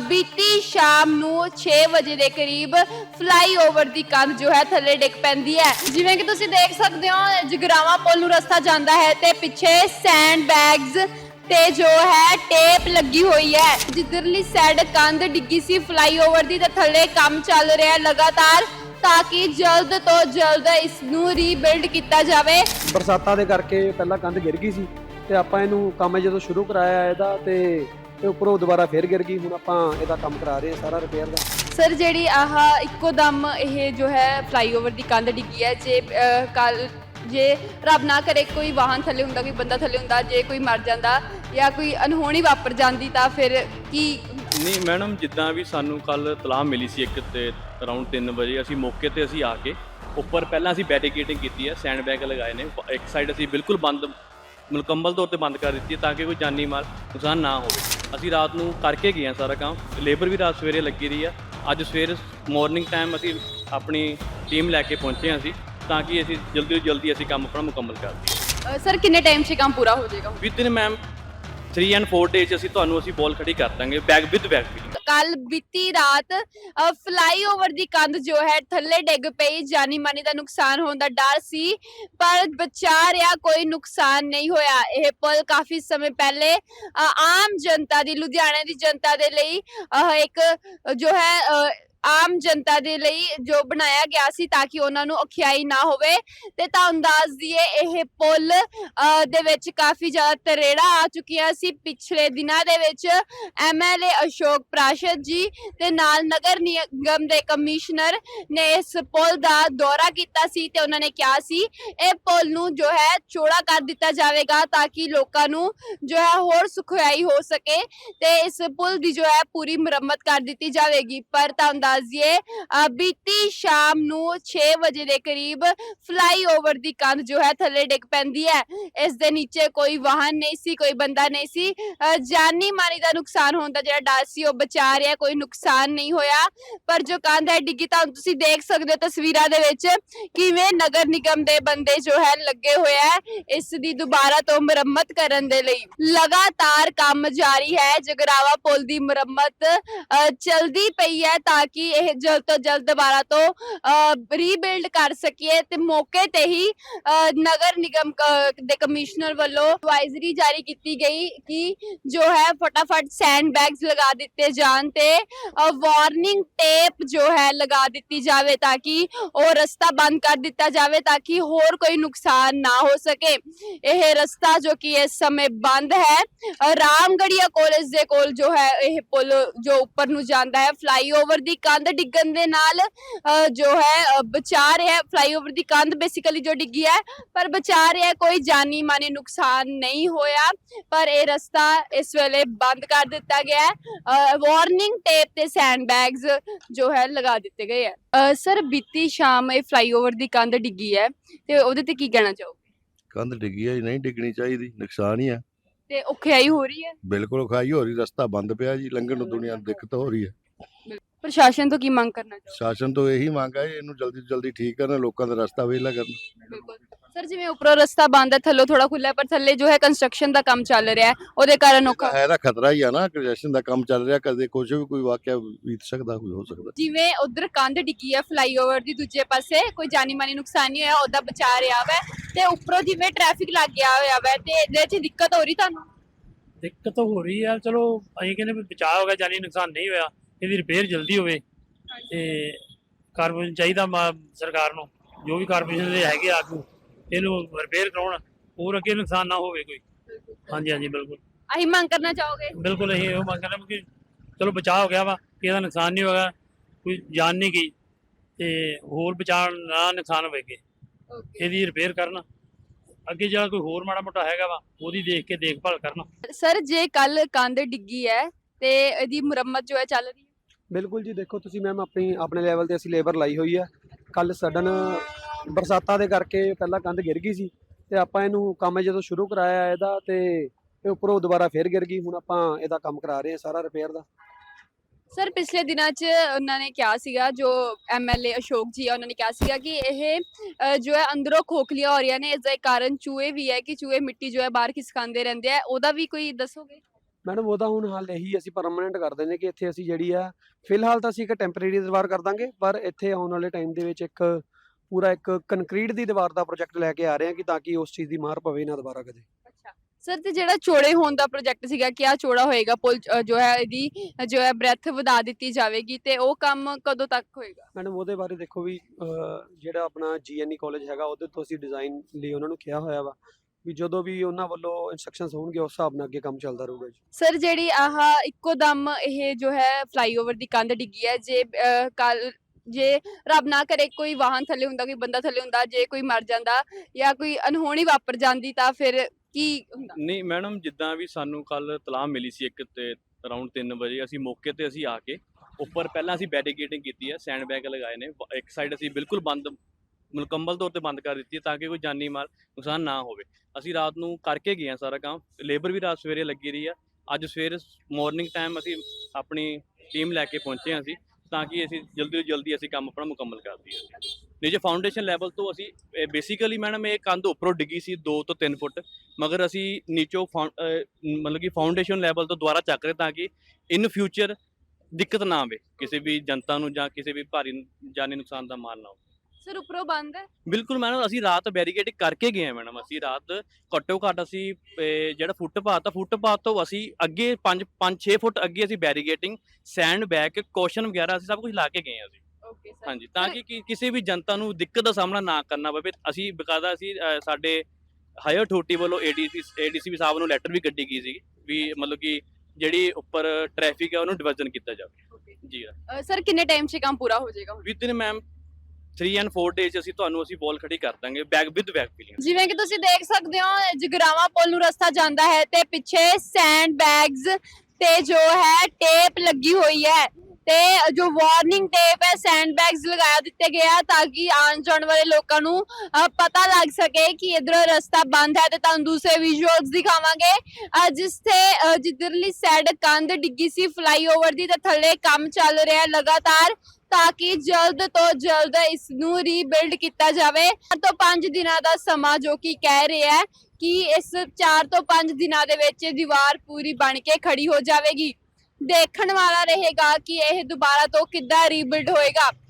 ਬੀਤੀ ਸ਼ਾਮ ਨੂੰ 6 ਵਜੇ ਦੇ ਕਰੀਬ ਫਲਾਈਓਵਰ ਦੀ ਕੰਧ ਜੋ ਹੈ ਥੱਲੇ ਡਿੱਗ ਪੈਂਦੀ ਹੈ। ਜਿਵੇਂ ਕਿ ਤੁਸੀਂ ਦੇਖ ਸਕਦੇ ਹੋ, ਜਗਰਾਵਾ ਪੁਲ ਨੂੰ ਰਸਤਾ ਜਾਂਦਾ ਹੈ ਤੇ ਪਿੱਛੇ ਸੈਂਡ ਬੈਗਸ ਤੇ ਜੋ ਹੈ ਟੇਪ ਲੱਗੀ ਹੋਈ ਹੈ। ਜਿੱਧਰਲੀ ਸਾਈਡ ਕੰਧ ਡਿੱਗੀ ਸੀ ਫਲਾਈਓਵਰ ਦੀ ਤੇ ਥੱਲੇ ਕੰਮ ਚੱਲ ਰਿਹਾ ਲਗਾਤਾਰ, ਤਾਂ ਕਿ ਜਲਦ ਤੋਂ ਜਲਦ ਇਸ ਨੂੰ ਰੀਬਿਲਡ ਕੀਤਾ ਜਾਵੇ। ਬਰਸਾਤਾਂ ਦੇ ਕਰਕੇ ਪਹਿਲਾਂ ਕੰਧ ਗਿਰ ਗਈ ਸੀ ਤੇ ਆਪਾਂ ਇਹਨੂੰ ਕੰਮ ਜਦੋਂ ਸ਼ੁਰੂ ਕਰਾਇਆ ਇਹਦਾ ਤੇ ਤੇ ਉੱਪਰੋਂ ਦੁਬਾਰਾ ਫੇਰ ਗਿਰ ਗਈ ਹੁਣ ਆਪਾਂ ਇਹਦਾ ਕੰਮ ਕਰਾ ਰਹੇ ਹਾਂ ਸਾਰਾ ਰਿਪੇਅਰ ਦਾ। ਸਰ ਜਿਹੜੀ ਆਹ ਇੱਕੋ ਦਮ ਇਹ ਜੋ ਹੈ ਫਲਾਈਓਵਰ ਦੀ ਕੰਧ ਡਿੱਗੀ ਹੈ ਜੇ ਕੱਲ ਜੇ ਰੱਬ ਨਾ ਕਰੇ ਕੋਈ ਵਾਹਨ ਥੱਲੇ ਹੁੰਦਾ ਕੋਈ ਬੰਦਾ ਥੱਲੇ ਹੁੰਦਾ ਜੇ ਕੋਈ ਮਰ ਜਾਂਦਾ ਜਾਂ ਕੋਈ ਅਨਹੋਣੀ ਵਾਪਰ ਜਾਂਦੀ ਤਾਂ ਫਿਰ ਕੀ ਨਹੀਂ ਮੈਡਮ ਜਿੱਦਾਂ ਵੀ ਸਾਨੂੰ ਕੱਲ ਤਲਾਹ ਮਿਲੀ ਸੀ ਇੱਕ ਤੇ ਅਰਾਊਂਡ 3 ਵਜੇ ਅਸੀਂ ਮੌਕੇ ਤੇ ਅਸੀਂ ਆ ਕੇ ਉੱਪਰ ਪਹਿਲਾਂ ਅਸੀਂ ਬੈਰੀਕੇਡਿੰਗ ਕੀਤੀ ਹੈ ਸੈਂਡ ਬੈਗ ਲਗਾਏ ਨੇ ਇੱਕ ਸਾਈਡ ਅਸੀਂ ਬਿਲਕੁਲ ਬੰਦ ਮੁਕੰਮਲ ਤੌਰ ਤੇ ਬੰਦ ਕਰ ਦਿੱਤੀ ਹੈ ਤਾਂ ਕਿ ਕੋਈ ਜਾਨੀ ਮਾਲ ਨੁਕਸਾਨ ਨਾ ਹੋਵੇ। ਅਸੀਂ ਰਾਤ ਨੂੰ ਕਰਕੇ ਗਏ ਹਾਂ ਸਾਰਾ ਕੰਮ। ਲੇਬਰ ਵੀ ਰਾਤ ਸਵੇਰੇ ਲੱਗੀ ਰਹੀ ਆ। ਅੱਜ ਸਵੇਰ ਮਾਰਨਿੰਗ ਟਾਈਮ ਅਸੀਂ ਆਪਣੀ ਟੀਮ ਲੈ ਕੇ ਪਹੁੰਚੇ ਹਾਂ ਅਸੀਂ ਤਾਂ ਕਿ ਅਸੀਂ ਜਲਦੀ ਤੋਂ ਜਲਦੀ ਅਸੀਂ ਕੰਮ ਆਪਣਾ ਮੁਕੰਮਲ ਕਰ ਦਈਏ। ਸਰ ਕਿੰਨੇ ਟਾਈਮ 'ਚ ਕੰਮ ਪੂਰਾ ਹੋ ਜਾਏਗਾ ਵਿਦਿਨ ਮੈਮ 3 ਐਂਡ 4 ਡੇਜ਼ ਅਸੀਂ ਤੁਹਾਨੂੰ ਅਸੀਂ ਬੋਲ ਖੜੀ ਕਰ ਦਾਂਗੇ ਬੈਗ ਵਿਦ ਬੈਗ ਕੱਲ ਬੀਤੀ ਰਾਤ ਫਲਾਈਓਵਰ ਦੀ ਕੰਧ ਜੋ ਹੈ ਥੱਲੇ ਡਿੱਗ ਪਈ। ਜਾਨੀ ਮਾਨੀ ਦਾ ਨੁਕਸਾਨ ਹੋਣ ਦਾ ਡਰ ਸੀ ਪਰ ਬਚਾ ਰਿਹਾ ਕੋਈ ਨੁਕਸਾਨ ਨਹੀਂ ਹੋਇਆ। ਇਹ ਪੁਲ ਕਾਫੀ ਸਮੇਂ ਪਹਿਲੇ ਆਮ ਜਨਤਾ ਦੀ ਲੁਧਿਆਣੇ ਦੀ ਜਨਤਾ ਦੇ ਲਈ ਅ, ਇੱਕ ਜੋ ਹੈ ਆਮ ਜਨਤਾ ਦੇ ਲਈ ਜੋ ਬਣਾਇਆ ਗਿਆ ਸੀ ਤਾਂ ਕਿ ਉਹਨਾਂ ਨੂੰ ਔਖਿਆਈ ਨਾ ਹੋਵੇ, ਤੇ ਤੁਹਾਨੂੰ ਅੰਦਾਜ਼ ਦੀਏ ਇਹ ਪੁਲ ਦੇ ਵਿੱਚ ਕਾਫੀ ਜ਼ਿਆਦਾ ਤਰੇੜਾ ਆ ਚੁੱਕੀਆਂ ਸੀ। ਪਿਛਲੇ ਦਿਨਾਂ ਦੇ ਵਿੱਚ ਐਮਐਲਏ ਅਸ਼ੋਕ ਪ੍ਰਾਸ਼ਦ ਜੀ ਤੇ ਨਾਲ ਨਗਰ ਨਿਗਮ ਦੇ ਕਮਿਸ਼ਨਰ ਨੇ ਇਸ ਪੁਲ ਦਾ ਦੌਰਾ ਕੀਤਾ ਸੀ ਤੇ ਉਹਨਾਂ ਨੇ ਕਿਹਾ ਸੀ, ਇਹ ਪੁਲ ਨੂੰ ਜੋ ਹੈ ਚੌੜਾ ਕਰ ਦਿੱਤਾ ਜਾਵੇਗਾ ਤਾਂ ਕਿ ਲੋਕਾਂ ਨੂੰ ਜੋ ਹੈ ਹੋਰ ਸੁਖਿਆਈ ਹੋ ਸਕੇ ਤੇ ਇਸ ਪੁਲ ਦੀ ਜੋ ਹੈ ਪੂਰੀ ਮੁਰੰਮਤ ਕਰ ਦਿੱਤੀ ਜਾਵੇਗੀ। ਪਰ ਤੁਹਾਨੂੰ ਅੰਦਾਜ਼ੀਏ ਬੀਤੀ ਸ਼ਾਮ ਨੂੰ 6 ਵਜੇ ਦੇ ਕਰੀਬ ਫਲਾਈਓਵਰ ਦੀ ਕੰਧ ਜੋ ਹੈ ਥੱਲੇ ਡਿੱਗ ਪੈਂਦੀ ਹੈ। ਇਸ ਦੇ ਨੀਚੇ ਕੋਈ ਵਾਹਨ ਨਹੀਂ ਸੀ ਕੋਈ ਬੰਦਾ ਨਹੀਂ ਸੀ। ਜਾਨੀ ਮਾਨੀ ਦਾ ਨੁਕਸਾਨ ਹੋਣ ਦਾ ਜਿਹੜਾ ਡਰ ਸੀ ਉਹ ਬਚਾ ਰਿਹਾ ਕੋਈ ਨੁਕਸਾਨ ਨਹੀਂ ਹੋਇਆ। ਪਰ ਜੋ ਕੰਧ ਹੈ ਡਿੱਗੀ ਤਾਂ ਤੁਸੀਂ ਦੇਖ ਸਕਦੇ ਹੋ ਤਸਵੀਰਾਂ ਦੇ ਵਿੱਚ ਕਿਵੇਂ ਨਗਰ ਨਿਗਮ ਦੇ ਬੰਦੇ ਜੋ ਹੈ ਲੱਗੇ ਹੋਏ ਹੈ ਇਸ ਦੀ ਦੁਬਾਰਾ ਤੋਂ ਮੁਰੰਮਤ ਕਰਨ ਦੇ ਲਈ। ਲਗਾਤਾਰ ਕੰਮ ਜਾਰੀ ਹੈ। ਜਗਰਾਵਾ ਪੁਲ ਦੀ ਮੁਰੰਮਤ ਅ, ਚਲਦੀ ਪਈ ਹੈ ਤਾਂ ਕਿ ਇਹ ਜਲਦ ਤੋਂ ਜਲਦ ਦੁਬਾਰਾ ਤੋਂ ਰੀਬਿਲਡ ਕਰ ਸਕੀਏ ਤੇ ਮੌਕੇ ਤੇ ਹੀ ਨਗਰ ਨਿਗਮ ਦੇ ਕਮਿਸ਼ਨਰ ਵੱਲੋਂ ਐਡਵਾਈਜ਼ਰੀ ਜਾਰੀ ਕੀਤੀ ਗਈ ਕਿ ਜੋ ਹੈ ਫਟਾਫਟ ਸੈਂਡ ਬੈਗਸ ਲਗਾ ਦਿੱਤੇ ਜਾਣ ਤੇ ਵਾਰਨਿੰਗ ਟੇਪ ਜੋ ਹੈ ਲਗਾ ਦਿੱਤੀ ਜਾਵੇ ਤਾਂ ਕਿ ਉਹ ਰਸਤਾ ਬੰਦ ਕਰ ਦਿੱਤਾ ਜਾਵੇ ਤਾਂ ਕਿ ਹੋਰ ਕੋਈ ਨੁਕਸਾਨ ਨਾ ਹੋ ਸਕੇ। ਇਹ ਰਸਤਾ ਜੋ ਕਿ ਇਸ ਸਮੇਂ ਬੰਦ ਹੈ ਰਾਮਗੜੀਆ ਕਾਲਜ ਦੇ ਕੋਲ ਜੋ ਹੈ ਇਹ ਪੁਲ ਜੋ ਉੱਪਰ ਨੂੰ ਜਾਂਦਾ ਹੈ ਫਲਾਈਓਵਰ ਦੀ ਕੰਧ ਡਿੱਗਣ ਦੇ ਨਾਲ ਜੋ ਹੈ ਬਚਾ ਰਿਹਾ ਫਲਾਈਓਵਰ ਦੀ ਕੰਧ ਬੇਸਿਕਲੀ ਜੋ ਡਿੱਗੀ ਹੈ ਪਰ ਬਚਾ ਰਿਹਾ ਕੋਈ ਜਾਨੀ ਮਾਨੀ ਨੁਕਸਾਨ ਨਹੀਂ ਹੋਇਆ ਪਰ ਇਹ ਰਸਤਾ ਇਸ ਵੇਲੇ ਬੰਦ ਕਰ ਦਿੱਤਾ ਗਿਆ ਹੈ। ਵਾਰਨਿੰਗ ਟੇਪ ਤੇ ਸੈਂਡ ਬੈਗਸ ਜੋ ਹੈ ਲਗਾ ਦਿੱਤੇ ਗਏ ਹੈ। ਸਰ ਬੀਤੀ ਸ਼ਾਮ ਇਹ ਫਲਾਈਓਵਰ ਦੀ ਕੰਧ ਡਿੱਗੀ ਹੈ ਤੇ ਉਹਦੇ ਤੇ ਕੀ ਕਹਿਣਾ ਚਾਹੋਗੇ? ਕੰਧ ਡਿੱਗੀ ਹੈ ਨਹੀਂ ਡਿੱਗਣੀ ਚਾਹੀਦੀ ਨੁਕਸਾਨ ਹੀ ਹੈ। ਤੇ ਔਖਿਆਈ ਹੋ ਰਹੀ ਹੈ? ਬਿਲਕੁਲ ਖਾਈ ਹੋ ਰਹੀ ਰਸਤਾ ਬੰਦ ਪਿਆ ਜੀ ਲੰਘਣ ਨੂੰ ਦੁਨੀਆ ਦਿੱਕਤ ਹੋ ਰਹੀ ਹੈ। ਪ੍ਰਸ਼ਾਸਨ ਤੋਂ ਕੀ ਮੰਗ ਕਰਨਾ ਚਾਹੋਗੇ? ਸ਼ਾਸਨ ਤੋਂ ਇਹੀ ਮੰਗ ਹੈ ਇਹਨੂੰ ਜਲਦੀ ਤੋਂ ਜਲਦੀ ਠੀਕ ਕਰਨ ਲੋਕਾਂ ਦਾ ਰਸਤਾ ਵਿਹਲਾ ਕਰਨ। ਬਿਲਕੁਲ। ਸਰ ਜਿਵੇਂ ਉੱਪਰੋਂ ਰਸਤਾ ਬੰਦ ਹੈ ਥੱਲੋਂ ਥੋੜਾ ਖੁੱਲਾ ਹੈ ਪਰ ਥੱਲੇ ਜੋ ਹੈ ਕੰਸਟਰਕਸ਼ਨ ਦਾ ਕੰਮ ਚੱਲ ਰਿਹਾ ਹੈ ਉਹਦੇ ਕਾਰਨ ਔਖਾ। ਹੈ ਤਾਂ ਖਤਰਾ ਹੀ ਆ ਨਾ ਕੰਜੈਸ਼ਨ ਦਾ ਕੰਮ ਚੱਲ ਰਿਹਾ ਕਦੇ ਕੁਝ ਵੀ ਕੋਈ ਵਾਕਿਆ ਬੀਤ ਸਕਦਾ ਕੋਈ ਹੋ ਸਕਦਾ। ਜਿਵੇਂ ਉਧਰ ਕੰਧ ਡਿੱਗੀ ਹੈ ਫਲਾਈਓਵਰ ਦੀ ਦੂਜੇ ਪਾਸੇ ਕੋਈ ਜਾਨੀ ਮਾਨੀ ਨੁਕਸਾਨ ਨਹੀਂ ਹੋਇਆ ਉਹਦਾ ਬਚਾ ਰਿਹਾ ਵਾ ਤੇ ਉੱਪਰੋਂ ਜਿਵੇਂ ਟ੍ਰੈਫਿਕ ਲੱਗ ਗਿਆ ਹੋਇਆ ਵਾ ਤੇ ਇਹਦੇ 'ਚ ਦਿੱਕਤ ਹੋ ਰਹੀ ਤੁਹਾਨੂੰ? ਦਿੱਕਤ ਹੋ ਰਹੀ ਆ ਚਲੋ ਅਸੀਂ ਕਹਿੰਦੇ ਵੀ ਬਚਾਅ ਹੋ ਗਿਆ ਜਾਨੀ ਨੁਕਸਾਨ ਨਹੀਂ ਹੋਇਆ। ਇਹਦੀ ਰਿਪੇਅਰ ਜਲਦੀ ਹੋਵੇ ਤੇ ਕਾਰਪੋਰੇਸ਼ਨ ਚਾਹੀਦਾ ਸਰਕਾਰ ਨੂੰ ਜੋ ਵੀ ਕਾਰਪੋਰੇਸ਼ਨ ਦੇ ਹੈਗੇ ਆਗੂ ਇਹਨੂੰ ਰਿਪੇਅਰ ਕਰਾਉਣ ਹੋਰ ਅੱਗੇ ਨੁਕਸਾਨ ਨਾ ਹੋਵੇ ਕੋਈ। ਹਾਂਜੀ ਹਾਂਜੀ ਬਿਲਕੁਲ। ਆਹੀ ਮੰਗ ਕਰਨਾ ਚਾਹੋਗੇ? ਬਿਲਕੁਲ ਅਸੀਂ ਇਹੋ ਮੰਗ ਕਰਦੇ ਹਾਂ ਕਿ ਚਲੋ ਬਚਾਅ ਹੋ ਗਿਆ ਵਾ ਕਿ ਇਹਦਾ ਨੁਕਸਾਨ ਨਹੀਂ ਹੋਗਾ ਕੋਈ ਜਾਨ ਨਹੀਂ ਗਈ ਤੇ ਹੋਰ ਬਚਾਅ ਨਾ ਨੁਕਸਾਨ ਹੋਵੇਗੇ। ਇਹਦੀ ਰਿਪੇਅਰ ਕਰਨ ਅੱਗੇ ਜਿਹੜਾ ਕੋਈ ਹੋਰ ਮਾੜਾ ਮੋਟਾ ਹੈਗਾ ਵਾ ਉਹਦੀ ਦੇਖ ਕੇ ਦੇਖਭਾਲ ਕਰਨ। ਸਰ ਜੇ ਕੱਲ ਕੰਧ ਡਿੱਗੀ ਹੈ ਤੇ ਇਹਦੀ ਮੁਰੰਮਤ ਜੋ ਹੈ ਚੱਲ ਰਹੀ ਬਿਲਕੁਲ ਜੀ ਦੇਖੋ ਤੁਸੀਂ ਮੈਮ ਆਪਣੀ ਆਪਣੇ ਲੈਵਲ ਤੇ ਅਸੀਂ ਲੇਬਰ ਲਾਈ ਹੋਈ ਹੈ ਕੱਲ ਸਡਨ ਬਰਸਾਤਾਂ ਦੇ ਕਰਕੇ ਪਹਿਲਾਂ ਕੰਧ ਗਿਰ ਗਈ ਸੀ ਤੇ ਆਪਾਂ ਇਹਨੂੰ ਕੰਮ ਜਦੋਂ ਸ਼ੁਰੂ ਕਰਾਇਆ ਇਹਦਾ ਤੇ ਇਹ ਉੱਪਰੋਂ ਦੁਬਾਰਾ ਫੇਰ ਗਿਰ ਗਈ। ਹੁਣ ਆਪਾਂ ਇਹਦਾ ਕੰਮ ਕਰਾ ਰਹੇ ਹਾਂ ਸਾਰਾ ਰਿਪੇਅਰ ਦਾ। ਸਰ ਪਿਛਲੇ ਦਿਨਾਂ 'ਚ ਉਹਨਾਂ ਨੇ ਕਿਹਾ ਸੀਗਾ ਜੋ ਐਮਐਲਏ ਅਸ਼ੋਕ ਜੀ ਆ ਉਹਨਾਂ ਨੇ ਕਿਹਾ ਸੀਗਾ ਕਿ ਇਹ ਅ, ਜੋ ਹੈ ਅੰਦਰੋਂ ਖੋਖਲੀਆਂ ਹੋ ਰਹੀਆਂ ਨੇ ਇਸ ਦਾ ਇੱਕ ਕਾਰਨ ਚੂਹੇ ਵੀ ਹੈ ਕਿ ਚੂਹੇ ਮਿੱਟੀ ਜੋ ਹੈ ਬਾਹਰ ਖਿਸਕਾਉਂਦੇ ਰਹਿੰਦੇ ਆ। ਉਹਦਾ ਵੀ ਕੋਈ ਦੱਸੋਗੇ? ਮੈਡਮ ਉਹਦਾ ਹੁਣ ਹਾਲ ਇਹੀ ਅਸੀਂ ਪਰਮਨੈਂਟ ਕਰ ਦਿੰਦੇ ਕਿ ਇੱਥੇ ਅਸੀਂ ਜਿਹੜੀ ਆ ਫਿਲਹਾਲ ਤਾਂ ਅਸੀਂ ਇੱਕ ਟੈਂਪਰੇਰੀ ਦੀਵਾਰ ਕਰ ਦਾਂਗੇ ਪਰ ਇੱਥੇ ਆਉਣ ਵਾਲੇ ਟਾਈਮ ਦੇ ਵਿੱਚ ਇੱਕ ਪੂਰਾ ਇੱਕ ਕੰਕਰੀਟ ਦੀ ਦੀਵਾਰ ਦਾ ਪ੍ਰੋਜੈਕਟ ਲੈ ਕੇ ਆ ਰਹੇ ਹਾਂ ਕਿ ਤਾਂ ਕਿ ਉਸ ਚੀਜ਼ ਦੀ ਮਾਰ ਪਵੇ ਨਾ ਦੁਬਾਰਾ ਕਦੇ। ਸਰ ਤੇ ਜਿਹੜਾ ਚੌੜੇ ਹੋਣ ਦਾ ਪ੍ਰੋਜੈਕਟ ਸੀਗਾ ਕਿਆ ਚੌੜਾ ਹੋਏਗਾ? ਪੁਲ ਜੋ ਹੈ ਇਹਦੀ ਜੋ ਹੈ ਬ੍ਰੈਥ ਵਧਾ ਦਿੱਤੀ ਜਾਵੇਗੀ ਤੇ ਉਹ ਕੰਮ ਕਦੋਂ ਤੱਕ ਹੋਏਗਾ? ਮੈਡਮ ਉਹਦੇ ਬਾਰੇ ਦੇਖੋ ਵੀ ਜਿਹੜਾ ਆਪਣਾ ਜੀਐਨਈ ਕਾਲਜ ਹੈਗਾ ਉਹਦੇ ਤੋਂ ਅਸੀਂ ਡਿਜ਼ਾਈਨ ਲਈ ਉਹਨਾਂ ਨੂੰ ਕਿਹਾ ਹੋਇਆ ਵਾ। ਵੀ ਜਦੋਂ ਵੀ ਉਹਨਾਂ ਵੱਲੋਂ ਇਨਸਟਰਕਸ਼ਨਸ ਹੋਣਗੇ ਉਸ ਹਿਸਾਬ ਨਾਲ ਅੱਗੇ ਕੰਮ ਚੱਲਦਾ ਰਹੂਗਾ ਜੀ। ਸਰ ਜਿਹੜੀ ਆਹ ਇੱਕੋ ਦਮ ਇਹ ਜੋ ਹੈ ਫਲਾਈਓਵਰ ਦੀ ਕੰਧ ਡਿੱਗੀ ਹੈ ਜੇ ਕੱਲ ਜੇ ਰੱਬ ਨਾ ਕਰੇ ਕੋਈ ਵਾਹਨ ਥੱਲੇ ਹੁੰਦਾ ਕੋਈ ਬੰਦਾ ਥੱਲੇ ਹੁੰਦਾ ਜੇ ਕੋਈ ਮਰ ਜਾਂਦਾ ਜਾਂ ਕੋਈ ਅਨਹੋਣੀ ਵਾਪਰ ਜਾਂਦੀ ਤਾਂ ਫਿਰ ਕੀ ਹੁੰਦਾ? ਨਹੀਂ ਮੈਡਮ ਜਿੱਦਾਂ ਵੀ ਸਾਨੂੰ ਕੱਲ ਤਲਾਹ ਮਿਲੀ ਸੀ ਇੱਕ ਤੇ ਅਰਾਊਂਡ 3 ਵਜੇ ਅਸੀਂ ਮੌਕੇ ਤੇ ਅਸੀਂ ਆ ਕੇ ਉੱਪਰ ਪਹਿਲਾਂ ਅਸੀਂ ਬੈਰੀਕੇਡਿੰਗ ਕੀਤੀ ਹੈ ਸੈਂਡ ਬੈਗ ਲਗਾਏ ਨੇ ਇੱਕ ਸਾਈਡ ਅਸੀਂ ਬਿਲਕੁਲ ਬੰਦ ਮੁਕੰਮਲ ਤੌਰ ਤੇ ਬੰਦ ਕਰ ਦਿੱਤੀ ਹੈ ਤਾਂ ਕਿ ਕੋਈ ਜਾਨੀ ਮਾਲ ਨੁਕਸਾਨ ਨਾ ਹੋਵੇ। ਅਸੀਂ ਰਾਤ ਨੂੰ ਕਰਕੇ ਗਏ ਹਾਂ ਸਾਰਾ ਕੰਮ। ਲੇਬਰ ਵੀ ਰਾਤ ਸਵੇਰੇ ਲੱਗੀ ਰਹੀ ਆ। ਅੱਜ ਸਵੇਰ ਮਾਰਨਿੰਗ ਟਾਈਮ ਅਸੀਂ ਆਪਣੀ ਟੀਮ ਲੈ ਕੇ ਪਹੁੰਚੇ ਹਾਂ ਅਸੀਂ, ਤਾਂ ਕਿ ਅਸੀਂ ਜਲਦੀ ਤੋਂ ਜਲਦੀ ਅਸੀਂ ਕੰਮ ਆਪਣਾ ਮੁਕੰਮਲ ਕਰ ਦਈਏ। ਨੀਚੇ ਫਾਊਂਡੇਸ਼ਨ ਲੈਵਲ ਤੋਂ ਅਸੀਂ ਬੇਸਿਕਲੀ ਮੈਡਮ ਇਹ ਕੰਧ ਉੱਪਰੋਂ ਡਿੱਗੀ ਸੀ 2 ਤੋਂ 3 ਫੁੱਟ, ਮਗਰ ਅਸੀਂ ਨੀਚੋਂ ਫਾਊਂ- ਮਤਲਬ ਕਿ ਫਾਊਂਡੇਸ਼ਨ ਲੈਵਲ ਤੋਂ ਦੁਬਾਰਾ ਚੱਕ ਰਹੇ ਤਾਂ ਕਿ ਇਨ ਫਿਊਚਰ ਦਿੱਕਤ ਨਾ ਆਵੇ, ਕਿਸੇ ਵੀ ਜਨਤਾ ਨੂੰ ਜਾਂ ਕਿਸੇ ਵੀ ਭਾਰੀ ਜਾਨੀ ਨੁਕਸਾਨ ਦਾ ਮਾਲ ਨਾ ਹੋਵੇ। ਸਰ ਉੱਪਰੋਂ ਬੰਦ ਹੈ? ਬਿਲਕੁਲ ਮੈਡਮ ਅਸੀਂ ਰਾਤ ਬੈਰੀਕੇਡਿੰਗ ਕਰਕੇ ਗਏ ਆ ਮੈਡਮ। ਅਸੀਂ ਰਾਤ ਘੱਟੋ ਘੱਟ ਅਸੀਂ ਅਹ, ਜਿਹੜਾ ਫੁੱਟਪਾਥ ਆ ਫੁੱਟਪਾਥ ਤੋਂ ਅਸੀਂ ਅੱਗੇ 5 5 6 ਫੁੱਟ ਅੱਗੇ ਅਸੀਂ ਬੈਰੀਕੇਡਿੰਗ ਸੈਂਡ ਬੈਗ ਕੋਸ਼ਨ ਵਗੈਰਾ ਅਸੀਂ ਸਭ ਕੁਝ ਲਾ ਕੇ ਗਏ ਆ ਅਸੀਂ। ਓਕੇ ਸਰ ਹਾਂਜੀ ਤਾਂ ਕਿ ਕਿ ਕਿਸੇ ਵੀ ਜਨਤਾ ਨੂੰ ਦਿੱਕਤ ਦਾ ਸਾਹਮਣਾ ਨਾ ਕਰਨਾ ਪਵੇ। ਅਸੀਂ ਬਕਾਇਦਾ ਅਸੀਂ ਸਾਡੇ ਹਾਇਰ ਅਥਾਰਟੀ ਵੱਲੋਂ ਏਡੀਸੀ ਏਡੀਸੀਪੀ ਸਾਹਿਬ ਨੂੰ ਲੈਟਰ ਵੀ ਕੱਢੀ ਗਈ ਸੀ ਵੀ ਮਤਲਬ ਕਿ ਜਿਹੜੀ ਉੱਪਰ ਟ੍ਰੈਫਿਕ ਹੈ ਉਹਨੂੰ ਡਿਵਰਜਨ ਕੀਤਾ ਜਾਵੇ। ਜੀ ਸਰ ਕਿੰਨੇ ਟਾਈਮ 'ਚ ਕੰਮ ਪੂਰਾ ਹੋ ਜਾਏਗਾ ਹੁਣ? With in ma'am 3 and 4 days ਅਸੀਂ ਤੁਹਾਨੂੰ ਅਸੀਂ ਵਾਲ ਖੜੀ ਕਰ ਦਾਂਗੇ ਬੈਗ ਵਿਦ ਬੈਗ ਫਿਲਿੰਗ ਜਿਵੇਂ ਕਿ ਤੁਸੀਂ ਦੇਖ ਸਕਦੇ ਹੋ ਜਗਰਾਵਾ ਪੁਲ ਨੂੰ ਰਸਤਾ ਜਾਂਦਾ ਹੈ ਤੇ ਪਿੱਛੇ ਸੈਂਡ ਬੈਗਸ ਤੇ ਜੋ ਹੈ ਟੇਪ ਲੱਗੀ ਹੋਈ ਹੈ। ਤੇ ਜੋ ਵਾਰਨਿੰਗ ਟੇਪ ਹੈ ਸੈਂਡ ਬੈਗਸ ਲਗਾਇਆ ਦਿੱਤੇ ਗਏ ਤਾਂ ਕਿ ਆਉਣ ਜਾਣ ਵਾਲੇ ਲੋਕਾਂ ਨੂੰ ਅ, ਪਤਾ ਲੱਗ ਸਕੇ ਕਿ ਇਧਰ ਰਸਤਾ ਬੰਦ ਹੈ ਤੇ ਤੁਹਾਨੂੰ ਦੂਸਰੇ ਵਿਜ਼ੂਅਲਸ ਦਿਖਾਵਾਂਗੇ। ਅ, ਜਿਸ ਤੇ ਅ, ਜਿੱਧਰਲੀ ਸਾਈਡ ਕੰਧ ਡਿੱਗੀ ਸੀ ਫਲਾਈਓਵਰ ਦੀ ਤੇ ਥੱਲੇ ਕੰਮ ਚੱਲ ਰਿਹਾ ਹੈ ਲਗਾਤਾਰ। ਤਾਂ ਕਿ ਜਲਦ ਤੋਂ ਜਲਦ ਇਸ ਨੂੰ ਰੀਬਿਲਡ ਕੀਤਾ ਜਾਵੇ। ਚਾਰ ਤੋਂ 5 ਦਿਨਾਂ ਦਾ ਸਮਾਂ ਜੋ ਕਿ ਕਹਿ ਰਿਹਾ ਹੈ ਕਿ ਇਸ 4 ਤੋਂ 5 ਦਿਨਾਂ ਦੇ ਵਿੱਚ ਦੀਵਾਰ ਪੂਰੀ ਬਣ ਕੇ ਖੜੀ ਹੋ ਜਾਵੇਗੀ। ਦੇਖਣ ਵਾਲਾ ਰਹੇਗਾ ਕਿ ਇਹ ਦੁਬਾਰਾ ਤੋਂ ਕਿੱਦਾਂ ਰੀਬਿਲਡ ਹੋਏਗਾ।